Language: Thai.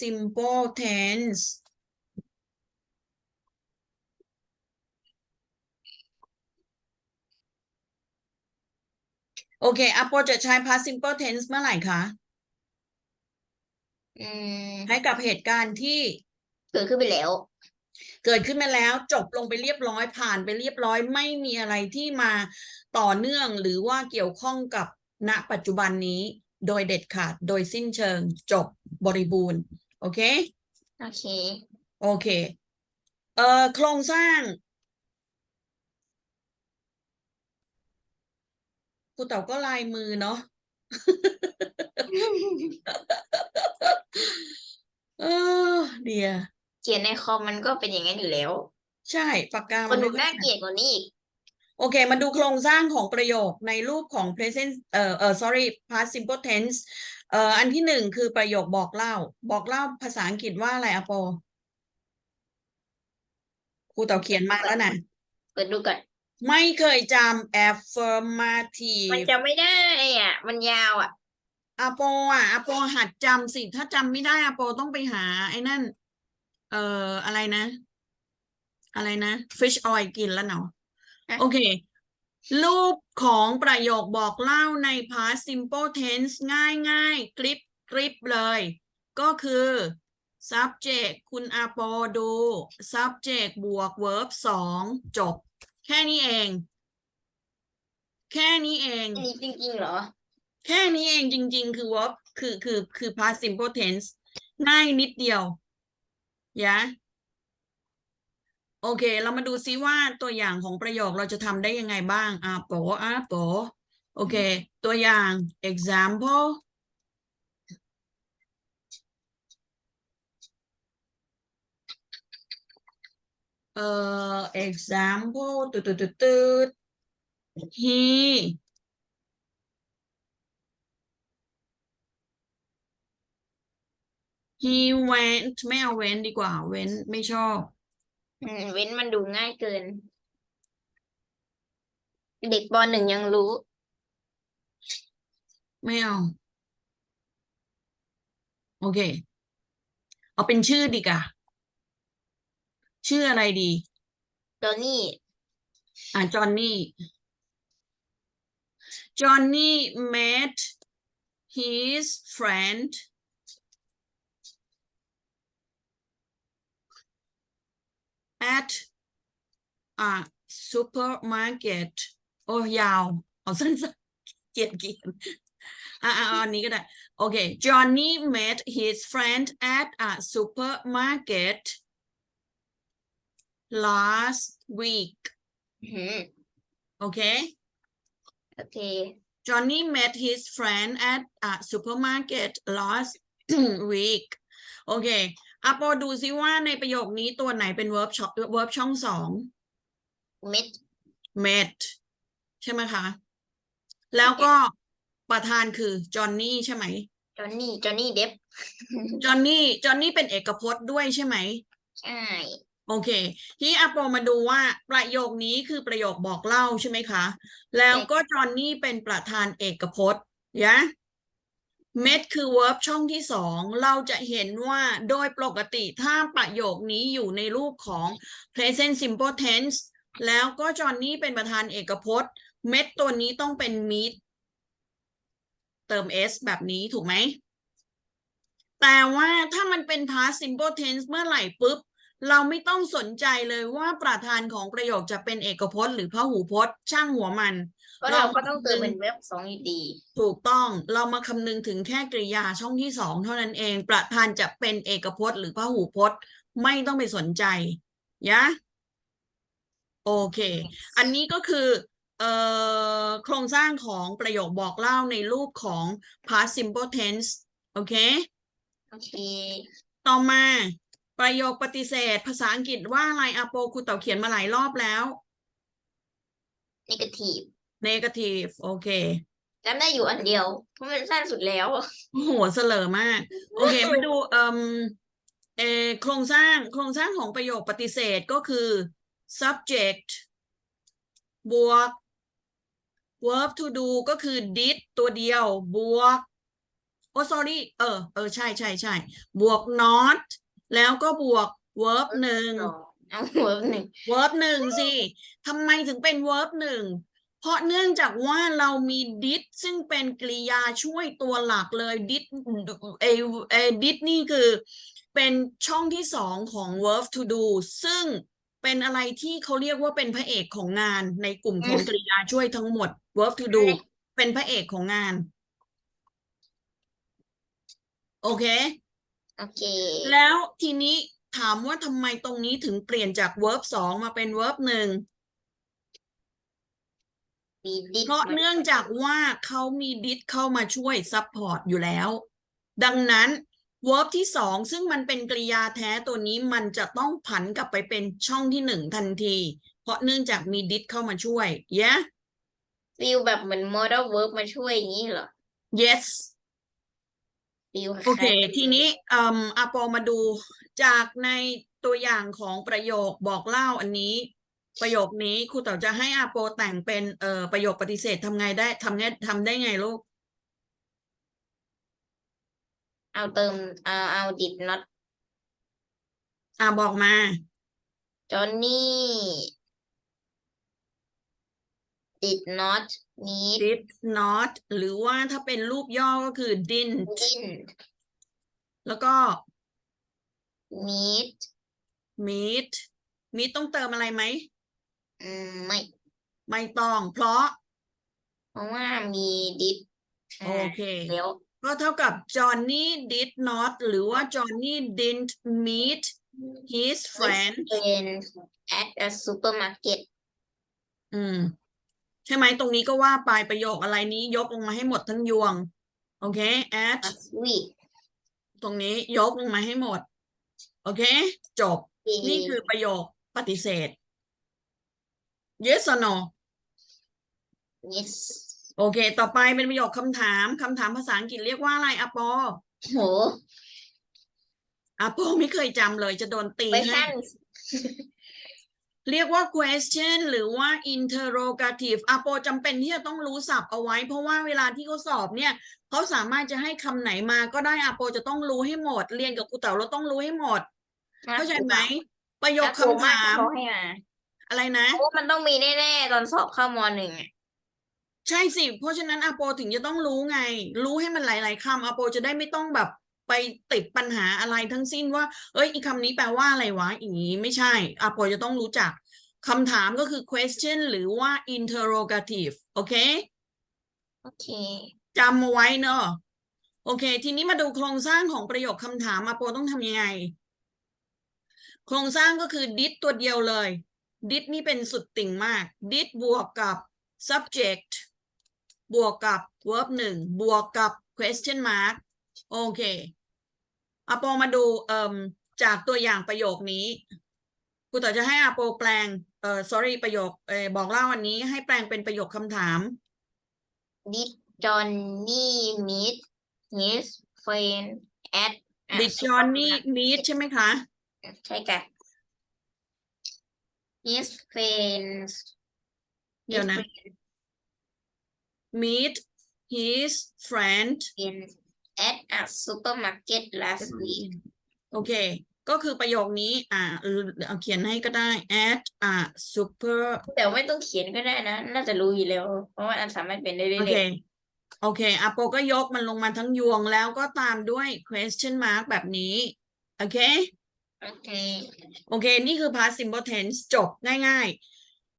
simple tense โอเคอาโปจะใช้ past simple tense เมื่อไหร่คะอืมให้กับเหตุการณ์ที่เกิดขึ้นไปแล้ว เกิดขึ้นมาแล้วจบลงไปเรียบร้อยผ่านไปเรียบร้อยไม่มีอะไรที่มาต่อเนื่องหรือว่าเกี่ยวข้องกับณปัจจุบันนี้ โดยเด็ดขาด โดยสิ้นเชิง จบบริบูรณ์ โอเค โอเค โอเค เอ่อ โครงสร้างครูเต๋าก็ลายมือเนาะเออเดีย เขียนในคอมมันก็เป็นอย่างนั้นอยู่แล้ว ใช่ปากกาคมันนดูดูน่าเกลียดกว่านี้อีก โอเคมาดูโครงสร้างของประโยคในรูปของ present เอ่อเอ่อ sorry past simple tense เอ่ออันที่หนึ่งคือประโยคบอกเล่า บอกเล่าภาษาอังกฤษว่าอะไรอะโปครูเต๋าเขียนมาแล้วนะเปิดดูก่อน ไม่เคยจำมัน affirmative จะไม่ได้อะ มันยาวอะอาโปอะอาโปหัดจำสิ ถ้าจำไม่ได้อาโปต้องไปหา ไอ้นั่น เอ่ออะไรนะ อะไรนะ fish oil กินแล้วเนาะ ฮะโอเค รูปของประโยคบอกเล่าใน past simple tense ง่ายง่ายๆกริบกริบเลย ก็คือ subject คุณอาโปดู subject บวก verb สองจบ แค่นี้เอง แค่นี้เอง อันนี้จริงๆเหรอ แค่นี้เองจริง ๆ คือ verb คือคือคือ past simple tense ง่ายนิดเดียว ยะ โอเค เรามาดูซิว่าตัวอย่างของประโยคเราจะทำได้ยังไงบ้างอะโปอะโปโอเค ตัวอย่าง example เอ่อ example ตืดตืดตืดตืด he he went ไม่เอา went ดีกว่า went ไม่ชอบ อืมเว้นมันดูง่ายเกิน เด็กปหนึ่งยังรู้ ไม่เอา โอเค เอาเป็นชื่อดีกว่าชื่ออะไรดี ตอนนี้ อะจอห์นนี่จอห์นนี่ met his friend at a supermarket โอ้ยาว เอาสั้นๆเกลียดเกลียดอ่ะอ่ะเอาอันนี้ก็ได้ โอเค Johnny met his friend at a supermarket last week อือหือ okay โอเค Johnny met his friend at a supermarket last week โ อเคอาโปดูซิว่าในประโยคนี้ตัวไหนเป็น verb ช่อง verb ช่องสองเม็ด met ใช่ไหมคะ แล้วก็ประธานคือ Johnny ใช่ไหมจอนนี่จอนนี่เดฟ Johnny Johnny เป็นเอกพจน์ด้วยใช่ไหมใช่โอเค ที่อาโปมาดูว่าประโยคนี้คือประโยคบอกเล่าใช่ไหมคะ แล้วก็จอห์นนี่เป็นประธานเอกพจน์ยะ เม็ดคือ verb ช่องที่สองเราจะเห็นว่าโดยปกติถ้าประโยคนี้อยู่ในรูปของ present simple tense แล้วก็จอห์นนี่เป็นประธานเอกพจน์ เม็ดตัวนี้ต้องเป็น meet เติม s แบบนี้ถูกไหม แต่ว่าถ้ามันเป็น past simple tense เมื่อไหร่ปุ๊บ เราไม่ต้องสนใจเลยว่าประธานของประโยคจะเป็นเอกพจน์ หรือพหูพจน์ ช่างหัวมัน เพราะเราก็ต้องเติมเป็นเว็บสองอยู่ดี ถูกต้องเรามาคำนึงถึงแค่กริยาช่องที่สองเท่านั้นเอง ประธานจะเป็นเอกพจน์ หรือพหูพจน์ ไม่ต้องไปสนใจยะโอเค อันนี้ก็คือเอ่อโครงสร้างของประโยคบอกเล่าในรูปของ past simple tense โอเค โอเค ต่อมา ประโยคปฏิเสธ ภาษาอังกฤษว่าอะไรอาโปครูเต่าเขียนมาหลายรอบแล้ว negative negative โอเคจำได้อยู่อันเดียวเพราะมันสั้นสุดแล้วโอ้โหเสลอมาก โอเคมาดูเอ่มเออโครงสร้างโครงสร้างของประโยคปฏิเสธก็คือ subject บวก verb to do ก็คือ did ตัวเดียว บวก โอ้ sorry เออ เออ ใช่ใช่ใช่บวก not แล้วก็บวก verb หนึ่งสองเอาหัวหนึ่ง verb หนึ่งสิทำไมถึงเป็น verb หนึ่ง เพราะเนื่องจากว่าเรามี did ซึ่งเป็นกริยาช่วยตัวหลักเลย did เอเอ did นี่คือเป็นช่องที่สองของ verb to do ซึ่งเป็นอะไรที่เขาเรียกว่าเป็นพระเอกของงานในกลุ่มของกริยาช่วยทั้งหมด verb to do เป็นพระเอกของงาน โอเค โอเค แล้วทีนี้ถามว่าทำไมตรงนี้ถึงเปลี่ยนจาก verb สองมาเป็น verb หนึ่งมีดิเพราะเนื่องจากว่าเขามี did เข้ามาช่วย support อยู่แล้ว ดังนั้น verb ที่สองซึ่งมันเป็นกริยาแท้ตัวนี้มันจะต้องผันกลับไปเป็นช่องที่หนึ่งทันที เพราะเนื่องจากมี did เข้ามาช่วย yeah ฟิลแบบเหมือน model verb มาช่วยอย่างนี้เหรอ yes ฟิลโอเค ทีนี้เอ่มอาปอมาดูจากในตัวอย่างของประโยคบอกเล่าอันนี้ ประโยคนี้ครูเต๋าจะให้อาโปแต่งเป็นเอ่อประโยคปฏิเสธทำไงได้ทำไงทำได้ไงลูก เอาเติมเอาเอา did not อ่าบอกมา Johnny did not meet did not หรือว่าถ้าเป็นรูปย่อก็คือ didn't didn't แล้วก็ meet meet meet ต้องเติมอะไรไหมอืมไม่ไม่ต้อง เพราะ เพราะว่ามี did โอเคเดี๋ยวก็เท่ากับ Johnny did not หรือว่า Johnny didn't meet his friend เป็น at a supermarket อืม ใช่ไหมตรงนี้ก็ว่าไปประโยคอะไรนี้ยกลงมาให้หมดทั้งยวง โอเค at last week ตรงนี้ยกลงมาให้หมด โอเค จบ นี่คือประโยคปฏิเสธ yes or no yes โอเค ต่อไปเป็นประโยคคำถามคำถามภาษาอังกฤษเรียกว่าอะไรอะปอโหอะปอไม่เคยจำเลยจะโดนตีไปให้ขั้น เรียกว่า question หรือว่า interrogative อะปอจำเป็นที่จะต้องรู้ศัพท์เอาไว้ เพราะว่าเวลาที่เขาสอบเนี่ยเขาสามารถจะให้คำไหนมาก็ได้อะปอจะต้องรู้ให้หมด เรียนกับครูเต๋าเราต้องรู้ให้หมด เข้าใจไหม ประโยคน่ากลัวคำมากถามที่เขาให้มาอะไรนะ เพราะว่ามันต้องมีแน่ๆตอนสอบเข้ามหนึ่งอะใช่สิ เพราะฉะนั้นอาโปถึงจะต้องรู้ไง รู้ให้มันหลาย ๆคำอาโปจะได้ไม่ต้องแบบ ไปติดปัญหาอะไรทั้งสิ้นว่า เอ้ยอีคำนี้แปลว่าอะไรวะอย่างนี้ไม่ใช่อาโปจะต้องรู้จักคำถามก็คือ question หรือว่า interrogative โอเคโอเคจำเอาไว้เนอะโอเค ทีนี้มาดูโครงสร้างของประโยคคำถามอาโปต้องทำยังไง โครงสร้างก็คือ did ตัวเดียวเลย did นี่เป็นสุดติ่งมาก did บวกกับ subject บวกกับ verb หนึ่งบวกกับ question mark โอเค อาโปมาดูเอ่มจากตัวอย่างประโยคนี้ครูต่อจะให้อาโปแปลงเอ่อ sorry ประโยคเอ่อบอกเล่าอันนี้ให้แปลงเป็นประโยคคำถาม did Johnny meet his friend at a did Johnny supermarket? meet ใช่ไหมคะ ใช่ค่ะ his friends เดี๋ยวนะ his friend meet his friend friends at a supermarket last week โอเค ก็คือประโยคนี้ อ่าเออเอาเขียนให้ก็ได้ at a super แต่ไม่ต้องเขียนก็ได้นะ น่าจะรู้อยู่แล้ว เพราะว่าอันสามารถเป็นได้เรื่โออเค ยโอเคอาโปก็ยกมันลงมาทั้งยวงแล้วก็ตามด้วย question mark แบบนี้ โอเค ๆโอเค โอเค นี่คือ past simple tense จบง่าย